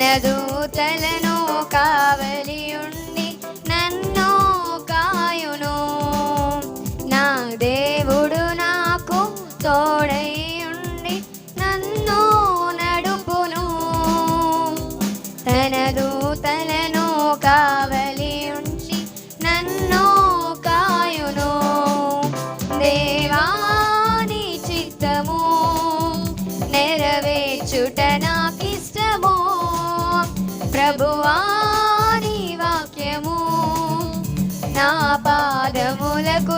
దూతలను కావలియుండి నన్ను కాయును. నా దేవుడు నాకు తోడయుండి నన్ను నడుపును. తన దూతలను కావలి నా పాదములకు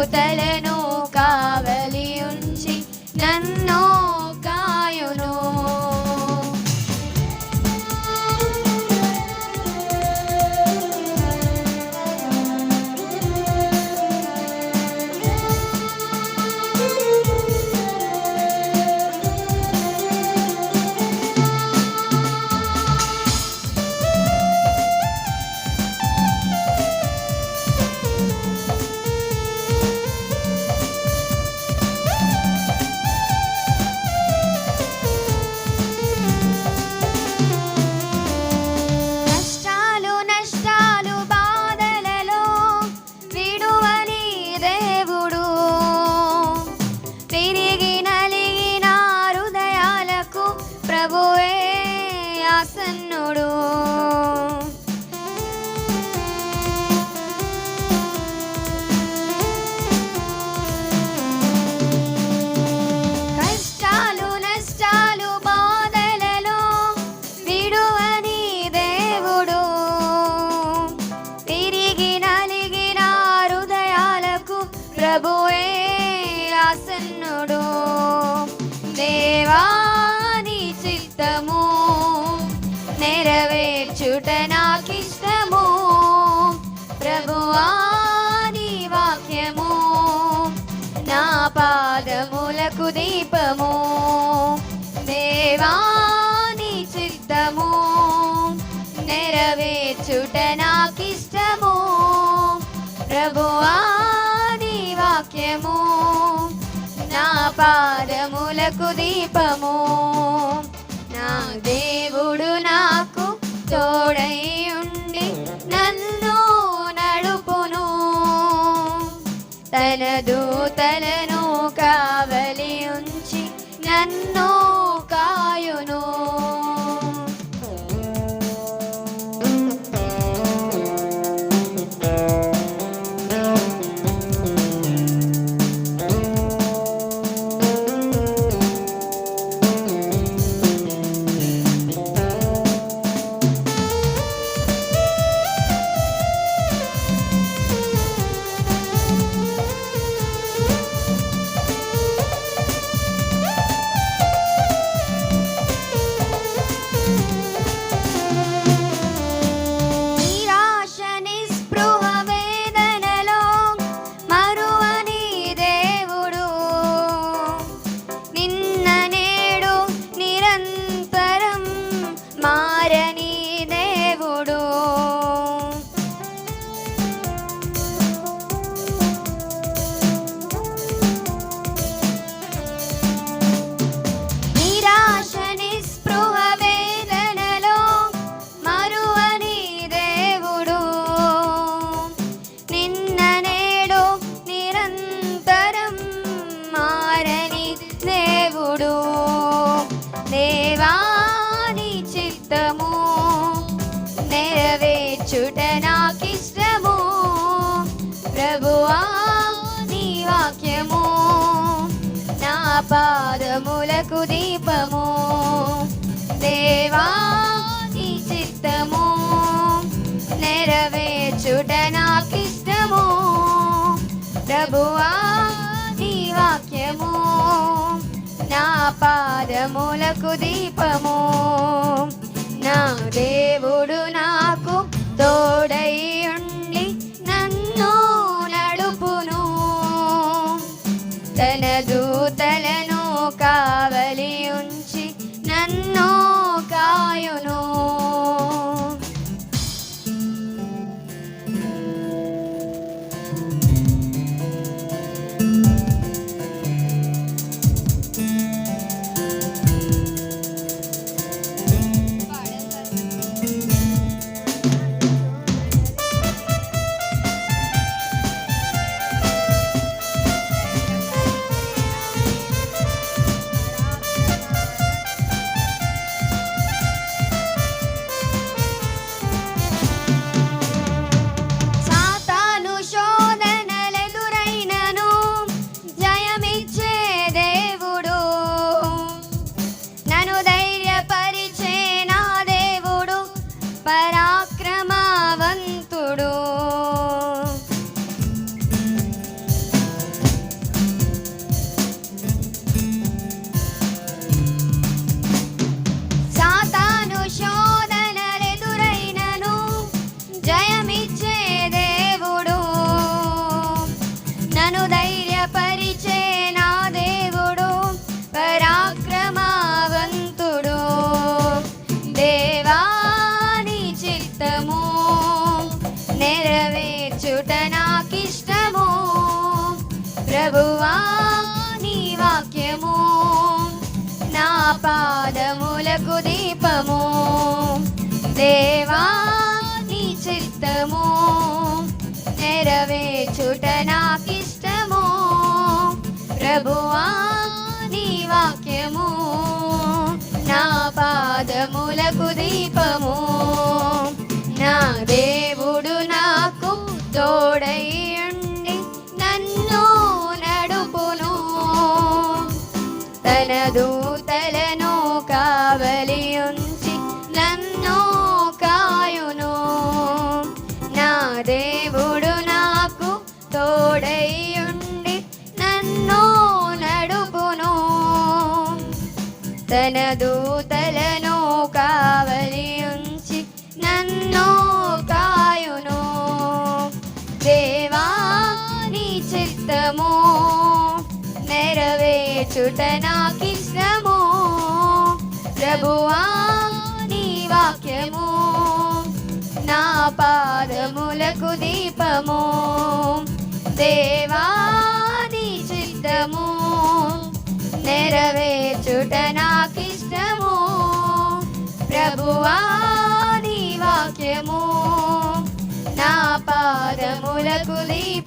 దూతలను కావలి ఉంచి నన్ను నెరవేర్చుట నాకిష్టము. ప్రభువాని వాక్యము. నా పాదములకు దీపము. దేవాని చిత్తము. నెరవేర్చుట నాకిష్టము. ప్రభువాని వాక్యము. నా పాదములకు దీపము. తన పాదములకు దీపము. దేవా నీ చిత్తము నెరవేర్చుట నాకిష్టము. ప్రభువా నీ వాక్యము నా పాదములకు దీపము. నా దేవుడు నాకు తోడై దూతలను కావలియుండు పాదములకు దీపము దేవా నీ చిత్తము నెరవేర్చుట నాకిష్టము ప్రభువా నీ వాక్యము నా పాదములకు దీపము. దూతలను కావలి ఉంచి నన్ను కాయును. దేవా నీ చిత్తము నెరవేర్చుట నాకిష్టము. ప్రభువా నీ వాక్యము నా పాదములకు దీపము. వాక్యము నా పాదములకు దీప